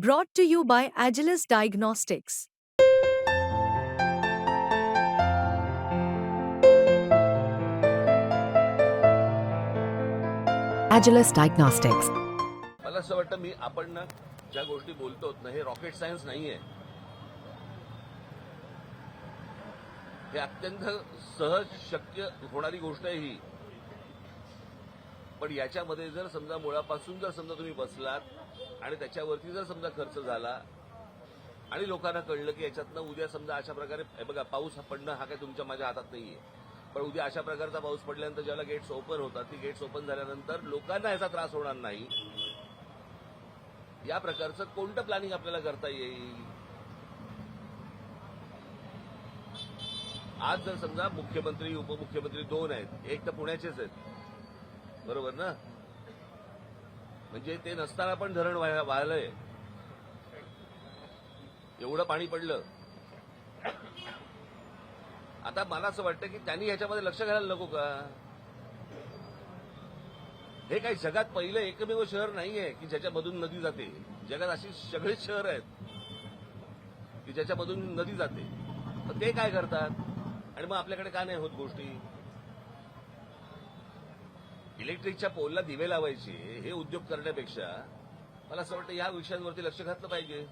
Brought to you by Agilus Diagnostics. Agilus Diagnostics. मला असं वाटतं मी आपण ना ज्या गोष्टी बोलतो ना हे रॉकेट सायन्स नाहीये हे अत्यंत सहज शक्य होणारी गोष्ट आहे ही पण याच्यामध्ये जर समजा मुळापासून जर समजा तुम्ही बसलात आणि त्याच्यावरती जर समजा खर्च झाला आणि लोकांना कळलं की याच्यातनं उद्या समजा अशा प्रकारे बघा पाऊस पडणं हा काही तुमच्या माझ्या हातात नाहीये. पण उद्या अशा प्रकारचा पाऊस पडल्यानंतर ज्याला गेट्स ओपन होतात ती गेट्स ओपन झाल्यानंतर लोकांना याचा त्रास होणार नाही. या प्रकारचं कोणतं प्लॅनिंग आपल्याला करता येईल? आज जर समजा मुख्यमंत्री उपमुख्यमंत्री दोन आहेत एक तर पुण्याचेच आहेत. बरोबर ना? म्हणजे ते नसताना पण धरण वाह- वाहलंय एवढं पाणी पडलं. आता मला असं वाटतं की त्यांनी ह्याच्यामध्ये लक्ष घालायला नको का? हे काही जगात पहिलं एकमेव शहर नाहीये की ज्याच्यामधून नदी जाते. जगात अशी सगळीच शहर आहेत की ज्याच्यामधून नदी जाते. पण ते काय करतात? आणि मग आपल्याकडे का नाही होत गोष्टी? इलेक्ट्रिकच्या पोलला दिवे लावायचे हे उद्योग करण्यापेक्षा मला असं वाटतं या विषयांवरती लक्ष घातलं पाहिजे.